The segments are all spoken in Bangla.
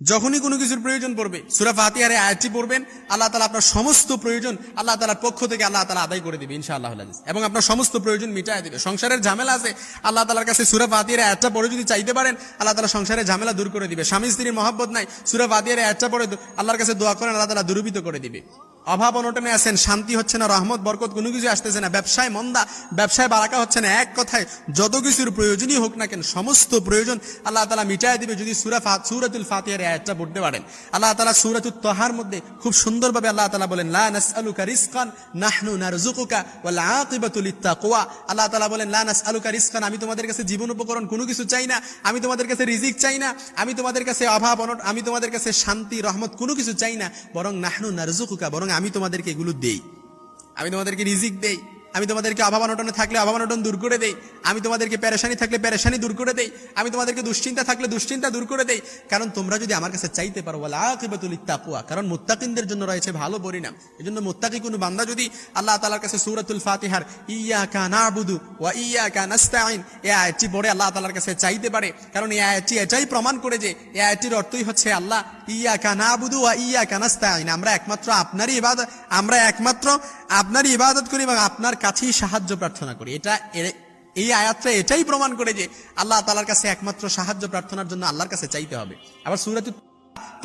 যখনই কোনো কিছুর প্রয়োজন পড়বে, সুরা ফাতিহারে আয়াতটি পড়বেন, আল্লাহ তালা আপনার সমস্ত প্রয়োজন, আল্লাহ তালার পক্ষ থেকে আল্লাহ তালা আদায় করে দেবে, ইনশাআল্লাহ আল্লাহ এবং আপনার সমস্ত প্রয়োজন মিটায় দেবে। সংসারের ঝামেলা আছে, আল্লাহ তালার কাছে সুরা ফাতিহারে আয়াতটা পড়ে যদি চাইতে পারেন, আল্লাহ তালা সংসারের ঝামেলা দূর করে দিবে। স্বামী স্ত্রীর মহব্বত নাই, সুরা ফাতিহারে আয়াতটা পড়ে আল্লাহর কাছে দোয়া করেন, আল্লাহ তালা দুরুবিত করে দিবে। অভাব অনটনে আছেন, শান্তি হচ্ছে না, রহমত, বরকত কোনো কিছু আসতেছে না। ব্যবসায় মন্দা, ব্যবসায় বারাকা হচ্ছে না, এক কথায় যত কিছুর প্রয়োজনই হোক না কেন, সমস্ত প্রয়োজন আল্লাহ তালা মিটায় দিবে যদি সুরা সুরাতুল ফাতিহার আয়াতটা পড়তে পারেন। আল্লাহ তালা সুরাতুল তহার মধ্যে খুব সুন্দরভাবে আল্লাহ তালা বলেন, লা নাসআলুকা রিজকান, নাহনু নারযুকুকা ওয়াল আকিবাতু লিত্তাকওয়া আল্লাহ তালা বলেন, লা নাসআলুকা রিজকান, আমি তোমাদের কাছে জীবন উপকরণ কোনো কিছু চাই না, আমি তোমাদের কাছে রিজিক চাই না, আমি তোমাদের কাছে অভাব অনট, আমি তোমাদের কাছে শান্তি, রহমত কোনো কিছু চাই না, বরং নাহনু নারযুকুকা, বরং আমি তোমাদেরকে এগুলো দেই। আমি তোমাদেরকে রিজিক দেই। আমি তোমাদেরকে অভাব অনটনে থাকলে অভাব অনটন দূর করে দেই। আমি তোমাদেরকে পেরেশানি থাকলে পেরেশানি দূর করে দেই। আমি তোমাদেরকে দুশ্চিন্তা থাকলে দুশ্চিন্তা দূর করে দেই। কারণ তোমরা যদি আমার কাছে চাইতে পারো বলে আকিবাতুল তাকুয়া কারণ মুত্তাকিনদের জন্য রয়েছে ভালো পরিণাম। এই জন্য মুত্তাকি কোনো বান্দা যদি আল্লাহ তালার কাছে সূরাতুল ফাতিহার, ইয়াকা নাবুদু ওয়া ইয়া ইয়াকা নাস্তাইন এই আয়াতটি পড়ে আল্লাহ তালার কাছে চাইতে পারে। কারণ এই আয়াতটি এটাই প্রমাণ করে যে এই আয়াতটির অর্থই হচ্ছে আল্লাহ ইয়া ইয়াকা নাবুদু ওয়া ইয়াকা নাস্তাইন আমরা একমাত্র আপনারই ইবাদত, আমরা একমাত্র আপনারই ইবাদত করি এবং আপনার কাছেই সাহায্য প্রার্থনা করি। এটা এ- এই আয়াতটা এটাই প্রমাণ করে যে আল্লাহ তালার কাছে একমাত্র সাহায্য প্রার্থনার জন্য আল্লাহর কাছে চাইতে হবে। আবার সুরাত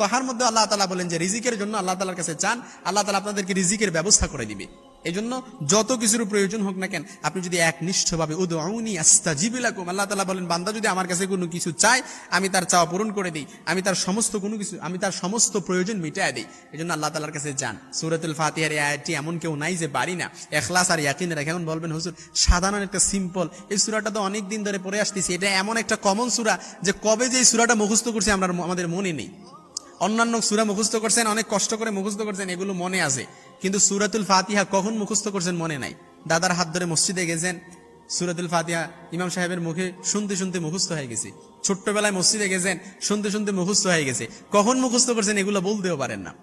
তহার মধ্যে আল্লাহ তালা বলেন যে রিজিকের জন্য আল্লাহ তালার কাছে চান, আল্লাহ তালা আপনাদেরকে রিজিকের ব্যবস্থা করে দিবে। এই জন্য যত কিছুর প্রয়োজন হোক না কেন, আপনি যদি একনিষ্ঠভাবে উদৌনি আস্তাজিবিলাকুম আল্লাহ তালা বলেন, বান্দা যদি আমার কাছে কোনো কিছু চায়, আমি তার চাওয়া পূরণ করে দিই, আমি তার সমস্ত কোনো কিছু, আমি তার সমস্ত প্রয়োজন মিটায় দিই। এই জন্য আল্লাহ তালার কাছে যান। সুরাতুল ফাতিহার আয়াতটি এমন কেউ নাই যে পারি না। এখলাস আর ইয়াকিন রেখে এখন বলবেন, হুজুর, সাধারণ একটা সিম্পল এই সুরাটা তো অনেক দিন ধরে পড়ে আসতেছি, এটা এমন একটা কমন সুরা যে কবে যে এই সুরাটা মুখস্থ করছি আমরা, আমাদের মনে নেই। অন্যান্য সুরা মুখস্থ করছেন, অনেক কষ্ট করে মুখস্থ করছেন, এগুলো মনে আছে। কিন্তু সুরাতুল ফাতিহা কখন মুখস্থ করছেন মনে নাই? দাদার হাত ধরে মসজিদে গেছেন, সুরাতুল ফাতিহা ইমাম সাহেবের মুখে শুনতে শুনতে মুখস্থ হয়ে গেছে। ছোট্টবেলায় মসজিদে গেছেন, শুনতে শুনতে মুখস্থ হয়ে গেছে। কখন মুখস্থ করছেন এগুলো বলতেও পারেন না।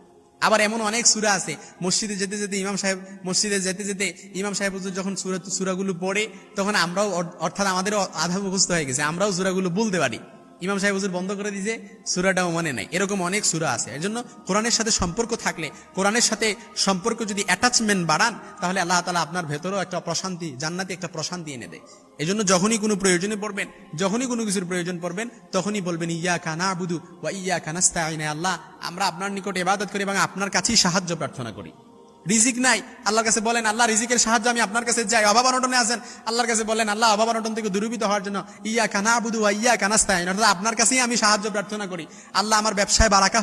আবার এমন অনেক সুরা আছে, মসজিদে যেতে যেতে ইমাম সাহেব, মসজিদে যেতে যেতে ইমাম সাহেব যখন সুরা সুরাগুলো পড়ে, তখন আমরাও অর্থাৎ আমাদেরও আধা মুখস্থ হয়ে গেছে, আমরাও সুরাগুলো বলতে পারি। ইমাম সাহেব হুজুর বন্ধ করে দিয়েছে, সুরাটাও মনে নাই। এরকম অনেক সুরা আছে। এর জন্য কোরআনের সাথে সম্পর্ক থাকলে, কোরআনের সাথে সম্পর্ক যদি অ্যাটাচমেন্ট বাড়ান, তাহলে আল্লাহ তালা আপনার ভেতরেও একটা প্রশান্তি, জান্নাতি একটা প্রশান্তি এনে দেয়। এই জন্য যখনই কোনো প্রয়োজনে পড়বেন, যখনই কোনো কিছুর প্রয়োজন পড়বেন, তখনই বলবেন ইয়া খানা বুধু বা ইয়া কানাস্তাইনে আল্লাহ, আমরা আপনার নিকট এবাদত করি এবং আপনার কাছেই সাহায্য প্রার্থনা করি। রিজিক নাই। আল্লাহর কাছে বলেন, আল্লাহ, রিজিকের সাহায্য আমি আপনার কাছে যাই অভাব অনটনে আছেন। আল্লাহর কাছে বলেন, আল্লাহ, অভাব অনটন থেকে দূরীভূত হওয়ার জন্য ইয়া কানা বুধু ইয়া কানাস্তাইন অর্থাৎ আপনার কাছেই আমি সাহায্য প্রার্থনা করি। আল্লাহ আমার ব্যবসায় বারাকা